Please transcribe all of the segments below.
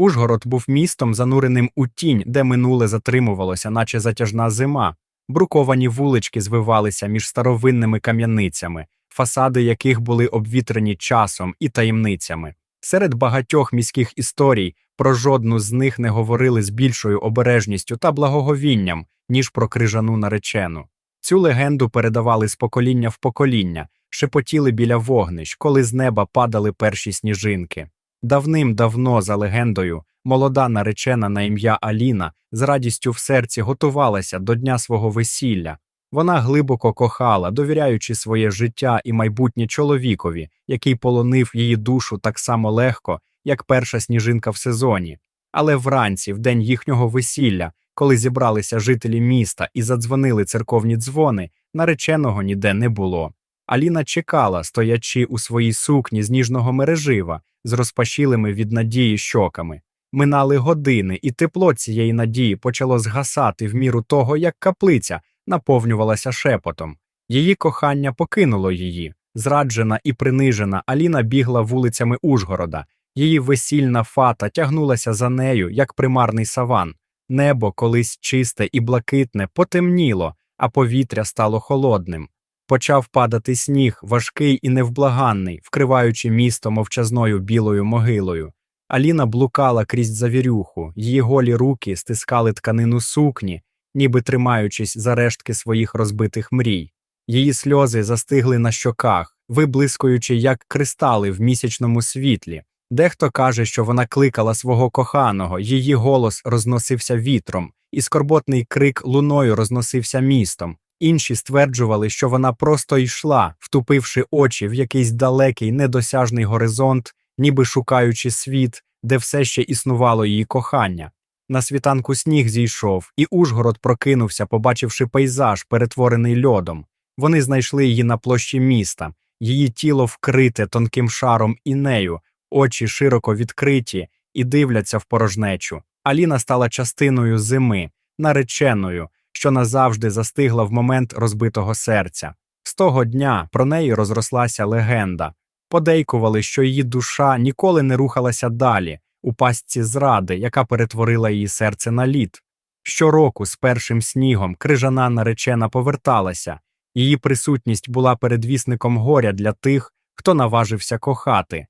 Ужгород був містом, зануреним у тінь, де минуле затримувалося, наче затяжна зима. Бруковані вулички звивалися між старовинними кам'яницями, фасади яких були обвітрені часом і таємницями. Серед багатьох міських історій про жодну з них не говорили з більшою обережністю та благоговінням, ніж про крижану наречену. Цю легенду передавали з покоління в покоління, шепотіли біля вогнищ, коли з неба падали перші сніжинки. Давним-давно, за легендою, молода наречена на ім'я Аліна з радістю в серці готувалася до дня свого весілля. Вона глибоко кохала, довіряючи своє життя і майбутнє чоловікові, який полонив її душу так само легко, як перша сніжинка в сезоні. Але вранці, в день їхнього весілля, коли зібралися жителі міста і задзвонили церковні дзвони, нареченого ніде не було. Аліна чекала, стоячи у своїй сукні з ніжного мережива, з розпашілими від надії щоками. Минали години, і тепло цієї надії почало згасати в міру того, як каплиця наповнювалася шепотом. Її кохання покинуло її. Зраджена і принижена, Аліна бігла вулицями Ужгорода. Її весільна фата тягнулася за нею, як примарний саван. Небо, колись чисте і блакитне, потемніло, а повітря стало холодним. Почав падати сніг, важкий і невблаганний, вкриваючи місто мовчазною білою могилою. Аліна блукала крізь завірюху, її голі руки стискали тканину сукні, ніби тримаючись за рештки своїх розбитих мрій. Її сльози застигли на щоках, виблискуючи як кристали в місячному світлі. Дехто каже, що вона кликала свого коханого, її голос розносився вітром, і скорботний крик луною розносився містом. Інші стверджували, що вона просто йшла, втупивши очі в якийсь далекий недосяжний горизонт, ніби шукаючи світ, де все ще існувало її кохання. На світанку сніг зійшов, і Ужгород прокинувся, побачивши пейзаж, перетворений льодом. Вони знайшли її на площі міста, її тіло вкрите тонким шаром інею, очі широко відкриті і дивляться в порожнечу. Аліна стала частиною зими, нареченою, що назавжди застигла в момент розбитого серця. З того дня про неї розрослася легенда. Подейкували, що її душа ніколи не рухалася далі, у пастці зради, яка перетворила її серце на лід. Щороку з першим снігом крижана наречена поверталася, її присутність була передвісником горя для тих, хто наважився кохати.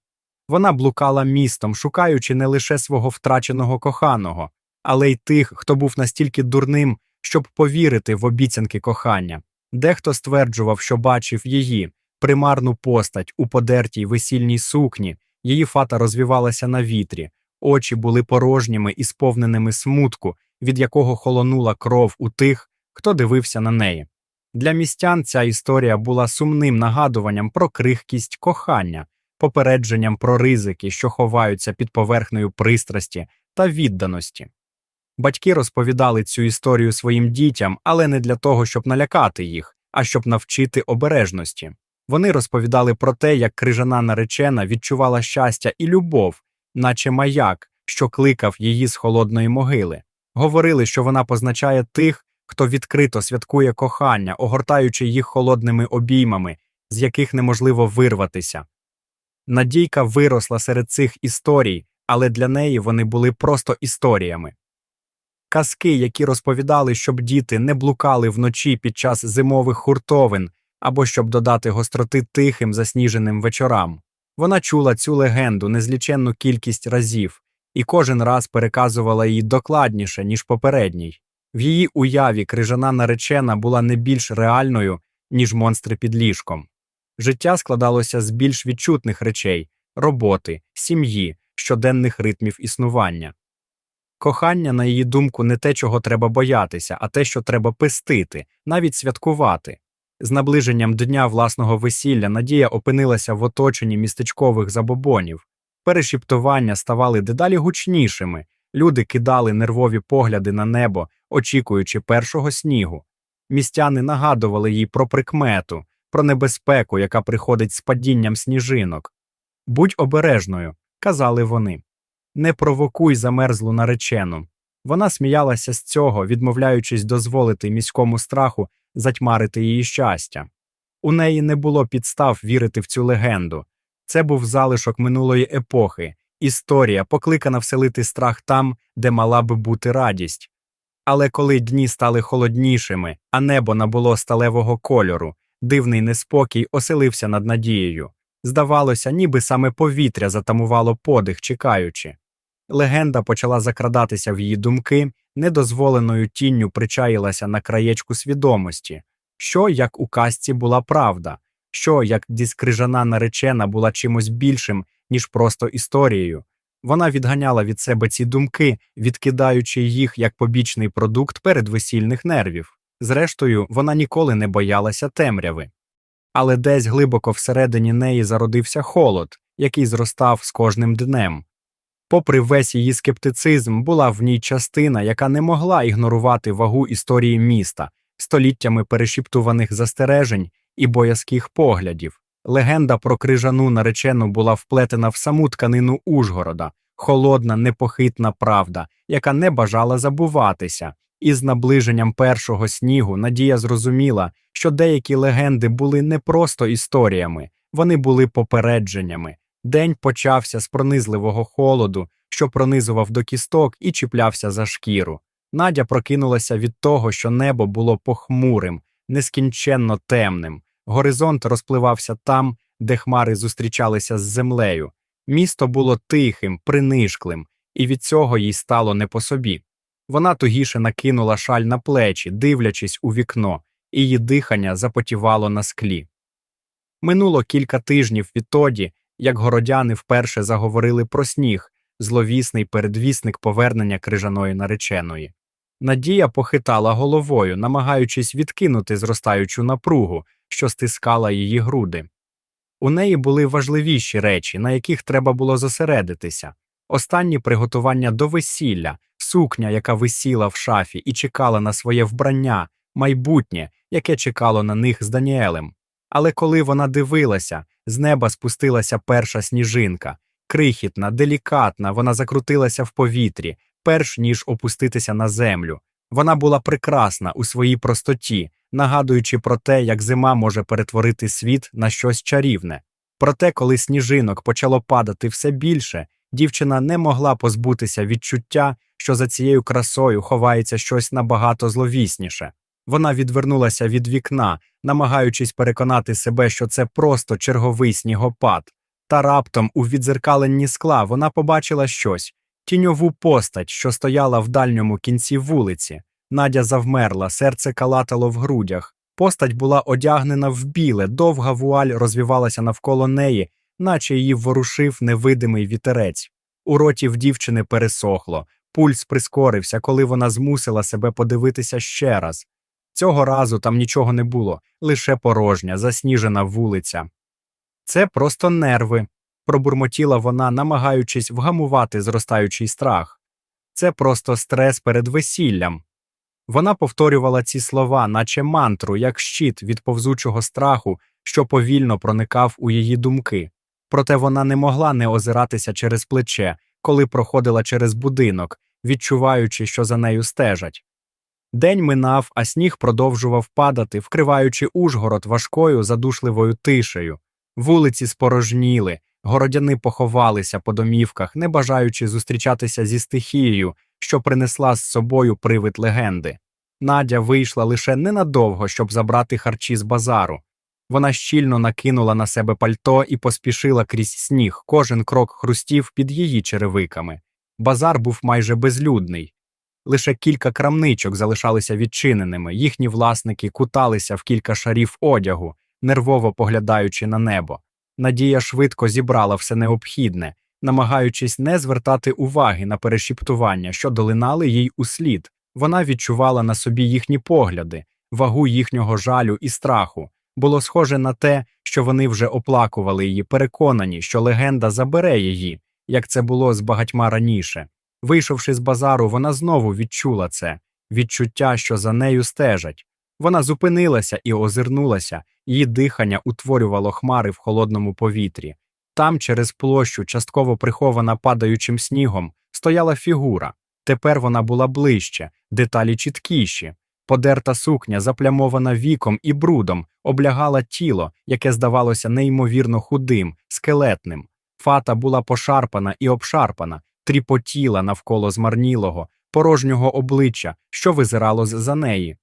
Вона блукала містом, шукаючи не лише свого втраченого коханого, але й тих, хто був настільки дурним, щоб повірити в обіцянки кохання. Дехто стверджував, що бачив її, примарну постать у подертій весільній сукні, її фата розвівалася на вітрі, очі були порожніми і сповненими смутку, від якого холонула кров у тих, хто дивився на неї. Для містян ця історія була сумним нагадуванням про крихкість кохання, попередженням про ризики, що ховаються під поверхнею пристрасті та відданості. Батьки розповідали цю історію своїм дітям, але не для того, щоб налякати їх, а щоб навчити обережності. Вони розповідали про те, як крижана наречена відчувала щастя і любов, наче маяк, що кликав її з холодної могили. Говорили, що вона позначає тих, хто відкрито святкує кохання, огортаючи їх холодними обіймами, з яких неможливо вирватися. Надійка виросла серед цих історій, але для неї вони були просто історіями. Казки, які розповідали, щоб діти не блукали вночі під час зимових хуртовин або щоб додати гостроти тихим засніженим вечорам. Вона чула цю легенду незліченну кількість разів і кожен раз переказувала її докладніше, ніж попередній. В її уяві крижана наречена була не більш реальною, ніж монстри під ліжком. Життя складалося з більш відчутних речей роботи, сім'ї, щоденних ритмів існування. Кохання, на її думку, не те, чого треба боятися, а те, що треба пестити, навіть святкувати. З наближенням дня власного весілля Надія опинилася в оточенні містечкових забобонів. Перешіптування ставали дедалі гучнішими, люди кидали нервові погляди на небо, очікуючи першого снігу. Містяни нагадували їй про прикмету, про небезпеку, яка приходить з падінням сніжинок. Будь обережною, казали вони. Не провокуй замерзлу наречену. Вона сміялася з цього, відмовляючись дозволити міському страху затьмарити її щастя. У неї не було підстав вірити в цю легенду. Це був залишок минулої епохи, Історія, покликана вселити страх там, де мала би бути радість. Але коли дні стали холоднішими, а небо набуло сталевого кольору, дивний неспокій оселився над надією. Здавалося, ніби саме повітря затамувало подих, чекаючи. Легенда почала закрадатися в її думки, недозволеною тінню причаїлася на краєчку свідомості, що, як у казці, була правда, що, як діскрижана наречена була чимось більшим, ніж просто історією. Вона відганяла від себе ці думки, відкидаючи їх як побічний продукт передвесільних нервів. Зрештою, вона ніколи не боялася темряви. Але десь глибоко всередині неї зародився холод, який зростав з кожним днем. Попри весь її скептицизм, була в ній частина, яка не могла ігнорувати вагу історії міста, століттями перешіптуваних застережень і боязких поглядів. Легенда про крижану наречену була вплетена в саму тканину Ужгорода, холодна, непохитна правда, яка не бажала забуватися. І з наближенням першого снігу Надія зрозуміла, що деякі легенди були не просто історіями, вони були попередженнями. День почався з пронизливого холоду, що пронизував до кісток і чіплявся за шкіру. Надя прокинулася від того, що небо було похмурим, нескінченно темним. Горизонт розпливався там, де хмари зустрічалися з землею. Місто було тихим, принишклим, і від цього їй стало не по собі. Вона тугіше накинула шаль на плечі, дивлячись у вікно, і її дихання запотівало на склі. Минуло кілька тижнів відтоді, як городяни вперше заговорили про сніг, зловісний передвісник повернення крижаної нареченої. Надія похитала головою, намагаючись відкинути зростаючу напругу, що стискала її груди. У неї були важливіші речі, на яких треба було зосередитися останні приготування до весілля, сукня, яка висіла в шафі і чекала на своє вбрання, майбутнє, яке чекало на них з Даніелем. Але коли вона дивилася, з неба спустилася перша сніжинка. Крихітна, делікатна, вона закрутилася в повітрі, перш ніж опуститися на землю. Вона була прекрасна у своїй простоті, нагадуючи про те, як зима може перетворити світ на щось чарівне. Проте, коли сніжинок почало падати все більше, дівчина не могла позбутися відчуття, що за цією красою ховається щось набагато зловісніше. Вона відвернулася від вікна, намагаючись переконати себе, що це просто черговий снігопад. Та раптом, у відзеркаленні скла, вона побачила щось тіньову постать, що стояла в дальньому кінці вулиці. Надя завмерла, серце калатало в грудях. Постать була одягнена в біле, довга вуаль розвівалася навколо неї, наче її ворушив невидимий вітерець. У роті в дівчини пересохло, пульс прискорився, коли вона змусила себе подивитися ще раз. Цього разу там нічого не було, лише порожня, засніжена вулиця. Це просто нерви, пробурмотіла вона, намагаючись вгамувати зростаючий страх. Це просто стрес перед весіллям. Вона повторювала ці слова, наче мантру, як щит від повзучого страху, що повільно проникав у її думки. Проте вона не могла не озиратися через плече, коли проходила через будинок, відчуваючи, що за нею стежать. День минав, а сніг продовжував падати, вкриваючи Ужгород важкою задушливою тишею. Вулиці спорожніли, городяни поховалися по домівках, не бажаючи зустрічатися зі стихією, що принесла з собою привид легенди. Надя вийшла лише ненадовго, щоб забрати харчі з базару. Вона щільно накинула на себе пальто і поспішила крізь сніг, кожен крок хрустів під її черевиками. Базар був майже безлюдний. Лише кілька крамничок залишалися відчиненими, їхні власники куталися в кілька шарів одягу, нервово поглядаючи на небо. Надія швидко зібрала все необхідне, намагаючись не звертати уваги на перешіптування, що долинали їй услід. Вона відчувала на собі їхні погляди, вагу їхнього жалю і страху. Було схоже на те, що вони вже оплакували її, переконані, що легенда забере її, як це було з багатьма раніше. Вийшовши з базару, вона знову відчула це відчуття, що за нею стежать. Вона зупинилася і озирнулася, її дихання утворювало хмари в холодному повітрі. Там, через площу, частково прихована падаючим снігом, стояла фігура. Тепер вона була ближче, деталі чіткіші. Подерта сукня, заплямована віком і брудом, облягала тіло, яке здавалося неймовірно худим, скелетним. Фата була пошарпана і обшарпана, тріпотіла навколо змарнілого, порожнього обличчя, що визирало за неї.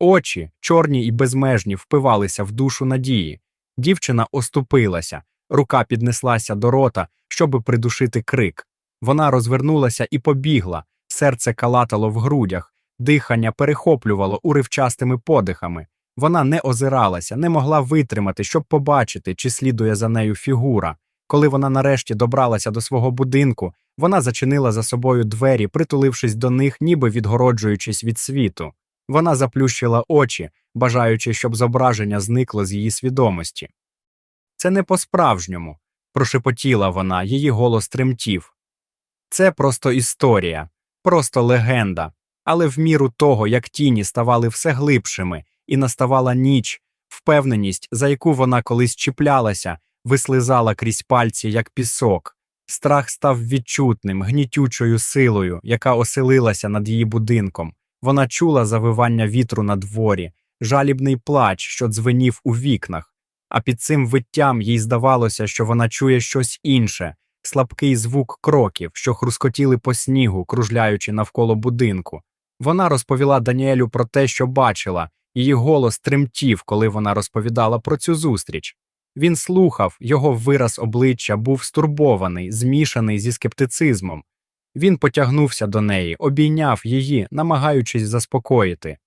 Очі, чорні і безмежні, впивалися в душу надії. Дівчина оступилася, рука піднеслася до рота, щоби придушити крик. Вона розвернулася і побігла, серце калатало в грудях, дихання перехоплювало уривчастими подихами. Вона не озиралася, не могла витримати, щоб побачити, чи слідує за нею фігура. Коли вона нарешті добралася до свого будинку, вона зачинила за собою двері, притулившись до них, ніби відгороджуючись від світу. Вона заплющила очі, бажаючи, щоб зображення зникло з її свідомості. Це не по-справжньому, прошепотіла вона, її голос тремтів. Це просто історія, просто легенда, але в міру того, як тіні ставали все глибшими, і наставала ніч, впевненість, за яку вона колись чіплялася, вислизала крізь пальці, як пісок. Страх став відчутним, гнітючою силою, яка оселилася над її будинком. Вона чула завивання вітру на дворі, жалібний плач, що дзвенів у вікнах, а під цим виттям їй здавалося, що вона чує щось інше слабкий звук кроків, що хрускотіли по снігу, кружляючи навколо будинку. Вона розповіла Даніелю про те, що бачила, її голос тремтів, коли вона розповідала про цю зустріч. Він слухав, його вираз обличчя був стурбований, змішаний зі скептицизмом. Він потягнувся до неї, обійняв її, намагаючись заспокоїти.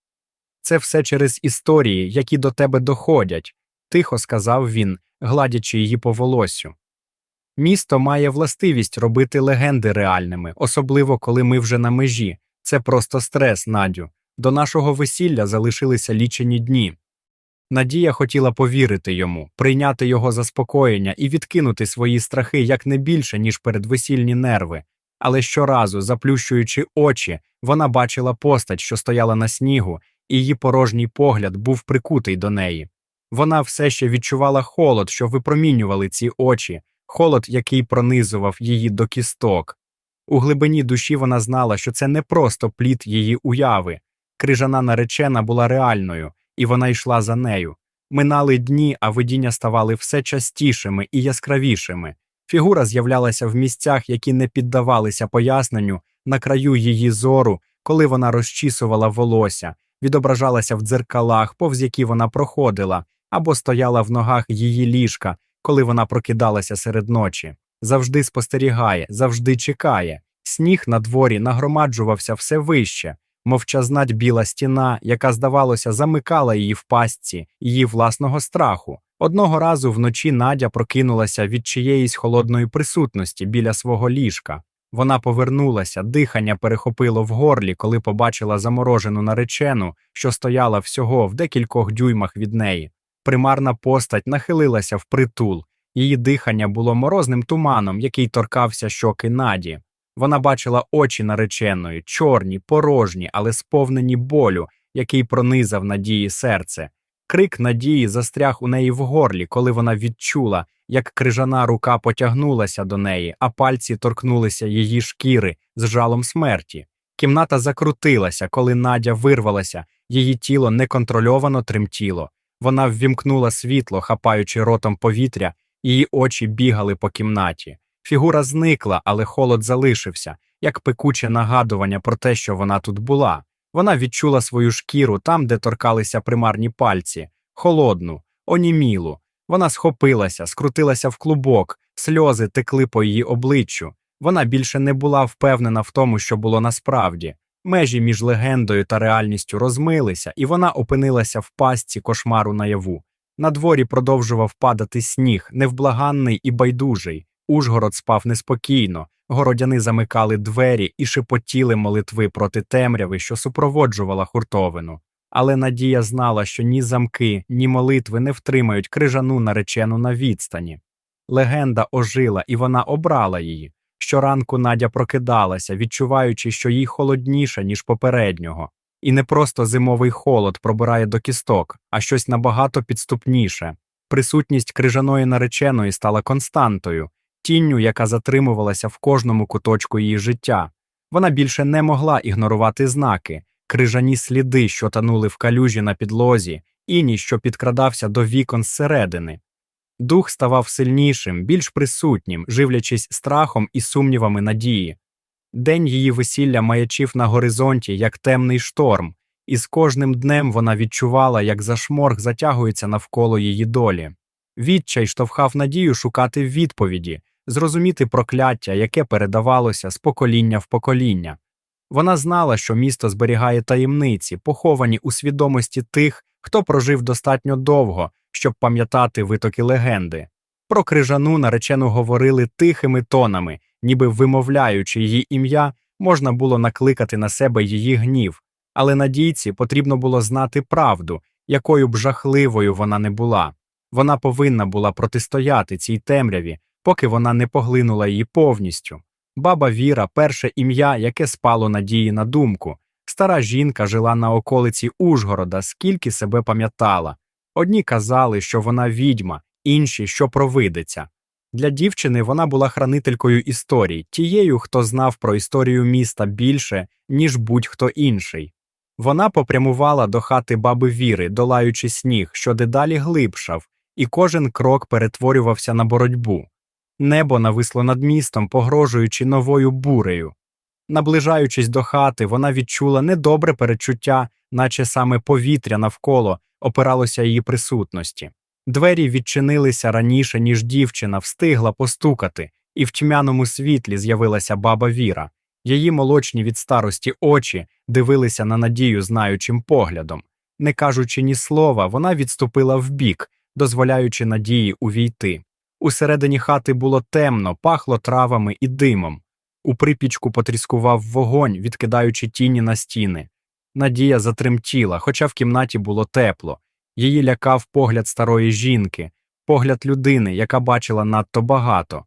Це все через історії, які до тебе доходять, тихо сказав він, гладячи її по волосю. Місто має властивість робити легенди реальними, особливо коли ми вже на межі. Це просто стрес, Надю. До нашого весілля залишилися лічені дні. Надія хотіла повірити йому, прийняти його заспокоєння і відкинути свої страхи як не більше, ніж передвесільні нерви. Але щоразу, заплющуючи очі, вона бачила постать, що стояла на снігу, і її порожній погляд був прикутий до неї. Вона все ще відчувала холод, що випромінювали ці очі, холод, який пронизував її до кісток. У глибині душі вона знала, що це не просто плід її уяви. Крижана наречена була реальною, і вона йшла за нею. Минали дні, а видіння ставали все частішими і яскравішими. Фігура з'являлася в місцях, які не піддавалися поясненню, на краю її зору, коли вона розчісувала волосся, відображалася в дзеркалах, повз які вона проходила, або стояла в ногах її ліжка, коли вона прокидалася серед ночі. Завжди спостерігає, завжди чекає. Сніг на дворі нагромаджувався все вище, мовчазнать біла стіна, яка, здавалося, замикала її в пастці її власного страху. Одного разу вночі Надя прокинулася від чиєїсь холодної присутності біля свого ліжка. Вона повернулася, дихання перехопило в горлі, коли побачила заморожену наречену, що стояла всього в декількох дюймах від неї. Примарна постать нахилилася в притул, її дихання було морозним туманом, який торкався щоки Наді. Вона бачила очі нареченої, чорні, порожні, але сповнені болю, який пронизав надії серце. Крик надії застряг у неї в горлі, коли вона відчула, як крижана рука потягнулася до неї, а пальці торкнулися її шкіри з жалом смерті. Кімната закрутилася, коли Надя вирвалася, її тіло неконтрольовано тремтіло. Вона ввімкнула світло, хапаючи ротом повітря, її очі бігали по кімнаті. Фігура зникла, але холод залишився, як пекуче нагадування про те, що вона тут була. Вона відчула свою шкіру там, де торкалися примарні пальці, холодну, онімілу. Вона схопилася, скрутилася в клубок, сльози текли по її обличчю. Вона більше не була впевнена в тому, що було насправді. Межі між легендою та реальністю розмилися, і вона опинилася в пастці кошмару наяву. На дворі продовжував падати сніг, невблаганний і байдужий. Ужгород спав неспокійно, городяни замикали двері і шепотіли молитви проти темряви, що супроводжувала хуртовину. Але Надія знала, що ні замки, ні молитви не втримають крижану наречену на відстані. Легенда ожила, і вона обрала її. Щоранку Надя прокидалася, відчуваючи, що їй холодніше, ніж попереднього. І не просто зимовий холод пробирає до кісток, а щось набагато підступніше. Присутність крижаної нареченої стала константою, тінню, яка затримувалася в кожному куточку її життя. Вона більше не могла ігнорувати знаки, крижані сліди, що танули в калюжі на підлозі, іні, що підкрадався до вікон зсередини. Дух ставав сильнішим, більш присутнім, живлячись страхом і сумнівами надії. День її весілля маячив на горизонті, як темний шторм, і з кожним днем вона відчувала, як зашморг затягується навколо її долі. Відчай штовхав надію шукати відповіді, зрозуміти прокляття, яке передавалося з покоління в покоління. Вона знала, що місто зберігає таємниці, поховані у свідомості тих, хто прожив достатньо довго, щоб пам'ятати витоки легенди. Про крижану наречену говорили тихими тонами, ніби вимовляючи її ім'я, можна було накликати на себе її гнів, але надійці потрібно було знати правду, якою б жахливою вона не була. Вона повинна була протистояти цій темряві, поки вона не поглинула її повністю. Баба Віра перше ім'я, яке спало надії на думку. Стара жінка жила на околиці Ужгорода, скільки себе пам'ятала. Одні казали, що вона відьма, інші, що провидиця. Для дівчини вона була хранителькою історій, тією, хто знав про історію міста більше, ніж будь-хто інший. Вона попрямувала до хати баби Віри, долаючи сніг, що дедалі глибшав, і кожен крок перетворювався на боротьбу. Небо нависло над містом, погрожуючи новою бурею. Наближаючись до хати, вона відчула недобре перечуття, наче саме повітря навколо опиралося її присутності. Двері відчинилися раніше, ніж дівчина встигла постукати, і в тьмяному світлі з'явилася баба Віра. Її молочні від старості очі дивилися на надію знаючим поглядом. Не кажучи ні слова, вона відступила вбік, дозволяючи надії увійти. Усередині хати було темно, пахло травами і димом. У припічку потріскував вогонь, відкидаючи тіні на стіни. Надія затремтіла, хоча в кімнаті було тепло. Її лякав погляд старої жінки, погляд людини, яка бачила надто багато.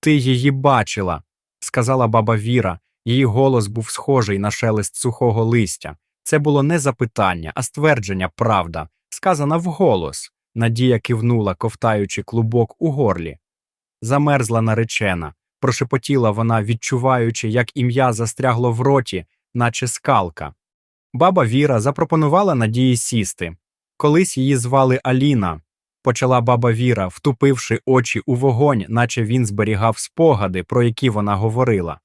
Ти її бачила, сказала баба Віра, її голос був схожий на шелест сухого листя. Це було не запитання, а ствердження правда, сказана вголос. Надія кивнула, ковтаючи клубок у горлі. Замерзла наречена, прошепотіла вона, відчуваючи, як ім'я застрягло в роті, наче скалка. Баба Віра запропонувала Надії сісти. Колись її звали Аліна, почала баба Віра, втупивши очі у вогонь, наче він зберігав спогади, про які вона говорила.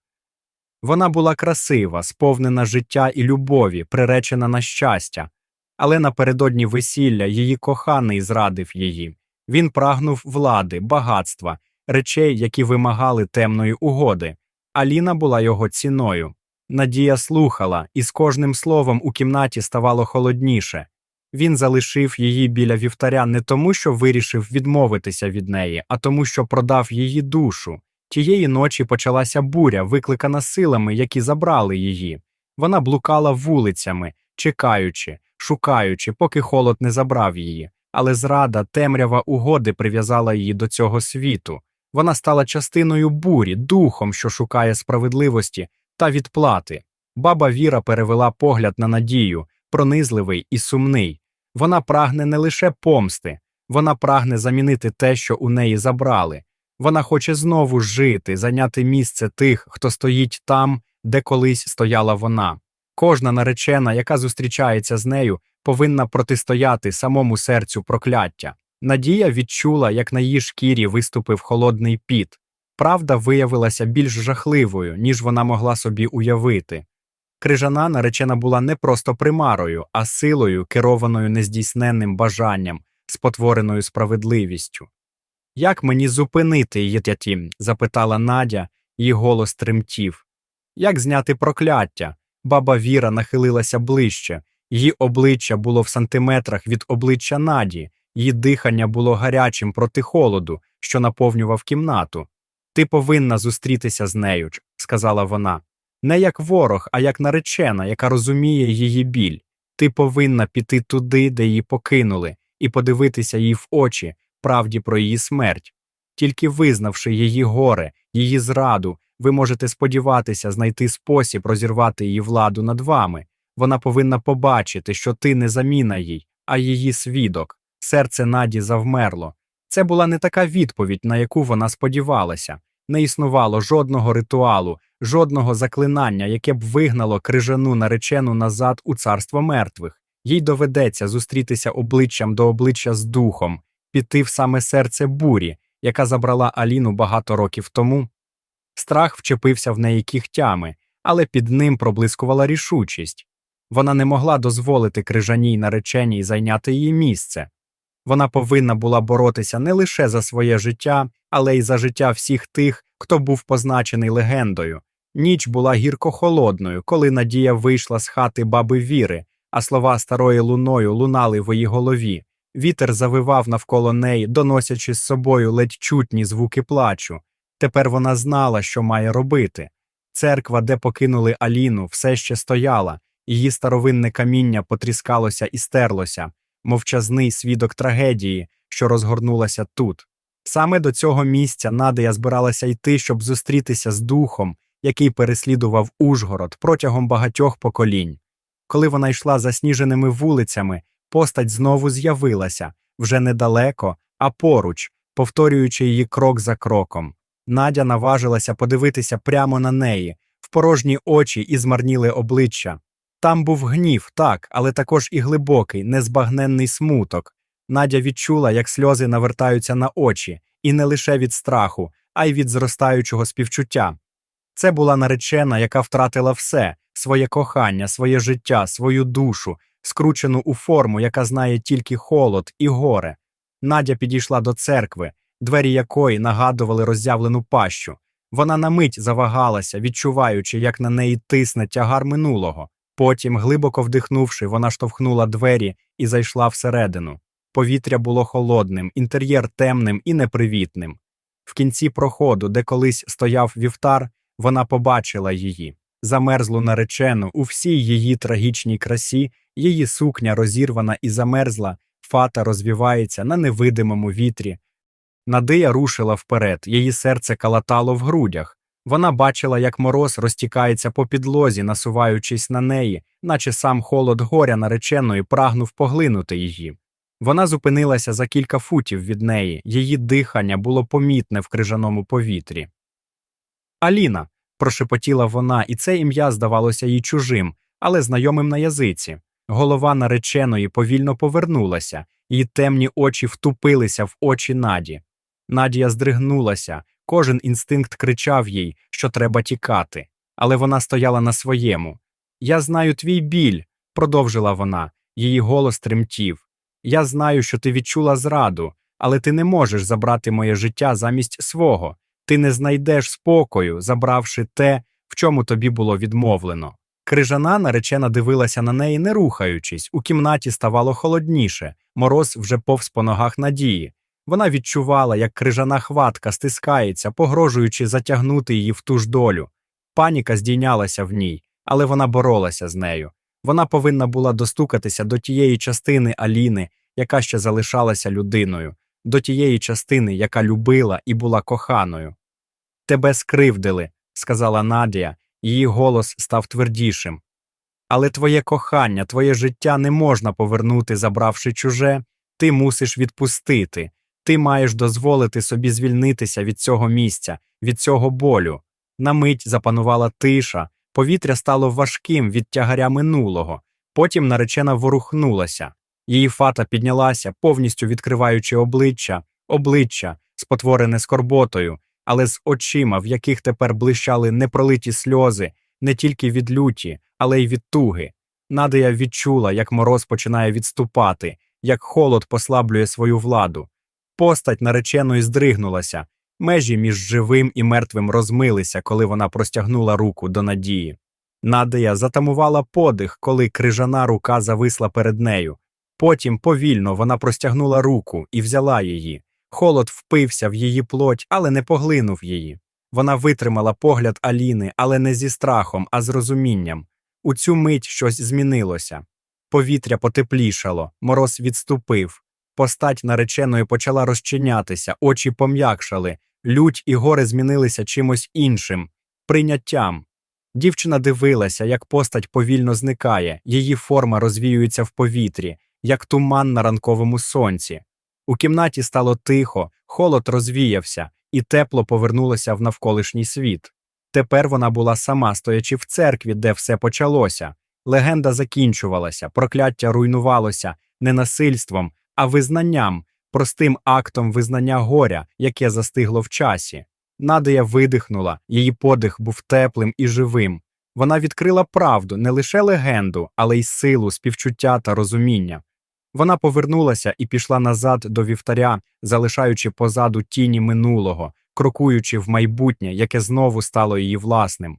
Вона була красива, сповнена життя і любові, приречена на щастя, але напередодні весілля її коханий зрадив її. Він прагнув влади, багатства, речей, які вимагали темної угоди. Аліна була його ціною. Надія слухала, і з кожним словом у кімнаті ставало холодніше. Він залишив її біля вівтаря не тому, що вирішив відмовитися від неї, а тому, що продав її душу. Тієї ночі почалася буря, викликана силами, які забрали її. Вона блукала вулицями, чекаючи, шукаючи, поки холод не забрав її. Але зрада, темрява угоди прив'язала її до цього світу. Вона стала частиною бурі, духом, що шукає справедливості та відплати. Баба Віра перевела погляд на надію, пронизливий і сумний. Вона прагне не лише помсти, вона прагне замінити те, що у неї забрали. Вона хоче знову жити, зайняти місце тих, хто стоїть там, де колись стояла вона. Кожна наречена, яка зустрічається з нею, повинна протистояти самому серцю прокляття. Надія відчула, як на її шкірі виступив холодний піт. Правда виявилася більш жахливою, ніж вона могла собі уявити. Крижана наречена була не просто примарою, а силою, керованою нездійсненним бажанням, спотвореною справедливістю. Як мені зупинити її тятім? запитала Надя, її голос тремтів. Як зняти прокляття? Баба Віра нахилилася ближче, її обличчя було в сантиметрах від обличчя Наді, її дихання було гарячим проти холоду, що наповнював кімнату. Ти повинна зустрітися з нею, сказала вона. Не як ворог, а як наречена, яка розуміє її біль. Ти повинна піти туди, де її покинули, і подивитися їй в очі, правді про її смерть. Тільки визнавши її горе, її зраду, ви можете сподіватися знайти спосіб розірвати її владу над вами. Вона повинна побачити, що ти не заміна їй, а її свідок. Серце Наді завмерло. Це була не така відповідь, на яку вона сподівалася. Не існувало жодного ритуалу, жодного заклинання, яке б вигнало крижану наречену назад у царство мертвих. Їй доведеться зустрітися обличчям до обличчя з духом, піти в саме серце бурі, яка забрала Аліну багато років тому. Страх вчепився в неї кігтями, але під ним проблискувала рішучість. Вона не могла дозволити крижаній нареченій зайняти її місце. Вона повинна була боротися не лише за своє життя, але й за життя всіх тих, хто був позначений легендою. Ніч була гірко холодною, коли Надія вийшла з хати баби Віри, а слова старої луною лунали в її голові. Вітер завивав навколо неї, доносячи з собою ледь чутні звуки плачу. Тепер вона знала, що має робити. Церква, де покинули Аліну, все ще стояла, її старовинне каміння потріскалося і стерлося, мовчазний свідок трагедії, що розгорнулася тут. Саме до цього місця Надія збиралася йти, щоб зустрітися з духом, який переслідував Ужгород протягом багатьох поколінь. Коли вона йшла засніженими вулицями, постать знову з'явилася вже недалеко, а поруч, повторюючи її крок за кроком. Надя наважилася подивитися прямо на неї, в порожні очі і змарніли обличчя. Там був гнів, так, але також і глибокий, незбагненний смуток. Надя відчула, як сльози навертаються на очі, і не лише від страху, а й від зростаючого співчуття. Це була наречена, яка втратила все своє кохання, своє життя, свою душу, скручену у форму, яка знає тільки холод і горе. Надя підійшла до церкви, двері якої нагадували роззявлену пащу. Вона на мить завагалася, відчуваючи, як на неї тисне тягар минулого. Потім, глибоко вдихнувши, вона штовхнула двері і зайшла всередину. Повітря було холодним, інтер'єр темним і непривітним. В кінці проходу, де колись стояв вівтар, вона побачила її, замерзлу наречену у всій її трагічній красі, її сукня розірвана і замерзла, фата розвівається на невидимому вітрі. Надия рушила вперед, її серце калатало в грудях. Вона бачила, як мороз розтікається по підлозі, насуваючись на неї, наче сам холод горя нареченої прагнув поглинути її. Вона зупинилася за кілька футів від неї, її дихання було помітне в крижаному повітрі. Аліна. прошепотіла вона, і це ім'я здавалося їй чужим, але знайомим на язиці. Голова нареченої повільно повернулася, її темні очі втупилися в очі Наді. Надія здригнулася, кожен інстинкт кричав їй, що треба тікати, але вона стояла на своєму. Я знаю твій біль, продовжила вона, її голос тремтів. Я знаю, що ти відчула зраду, але ти не можеш забрати моє життя замість свого. Ти не знайдеш спокою, забравши те, в чому тобі було відмовлено. Крижана наречена дивилася на неї, не рухаючись, у кімнаті ставало холодніше, мороз вже повз по ногах надії. Вона відчувала, як крижана хватка стискається, погрожуючи затягнути її в ту ж долю. Паніка здійнялася в ній, але вона боролася з нею. Вона повинна була достукатися до тієї частини Аліни, яка ще залишалася людиною, до тієї частини, яка любила і була коханою. Тебе скривдили, сказала Надія, її голос став твердішим. Але твоє кохання, твоє життя не можна повернути, забравши чуже, ти мусиш відпустити, ти маєш дозволити собі звільнитися від цього місця, від цього болю. На мить запанувала тиша, повітря стало важким від тягаря минулого, потім наречена ворухнулася. Її фата піднялася, повністю відкриваючи обличчя, обличчя, спотворене скорботою, але з очима, в яких тепер блищали непролиті сльози, не тільки від люті, але й від туги. Надія відчула, як мороз починає відступати, як холод послаблює свою владу. Постать нареченої здригнулася, межі між живим і мертвим розмилися, коли вона простягнула руку до надії. Надія затамувала подих, коли крижана рука зависла перед нею. Потім повільно вона простягнула руку і взяла її. Холод впився в її плоть, але не поглинув її. Вона витримала погляд Аліни, але не зі страхом, а з розумінням. У цю мить щось змінилося. Повітря потеплішало, мороз відступив. Постать нареченої почала розчинятися, очі пом'якшали, лють і горе змінилися чимось іншим прийняттям. Дівчина дивилася, як постать повільно зникає, її форма розвіюється в повітрі, як туман на ранковому сонці. У кімнаті стало тихо, холод розвіявся, і тепло повернулося в навколишній світ. Тепер вона була сама, стоячи в церкві, де все почалося. Легенда закінчувалася, прокляття руйнувалося не насильством, а визнанням. простим актом визнання горя, яке застигло в часі. Надія видихнула, її подих був теплим і живим. Вона відкрила правду, не лише легенду, але й силу, співчуття та розуміння. Вона повернулася і пішла назад до вівтаря, залишаючи позаду тіні минулого, крокуючи в майбутнє, яке знову стало її власним.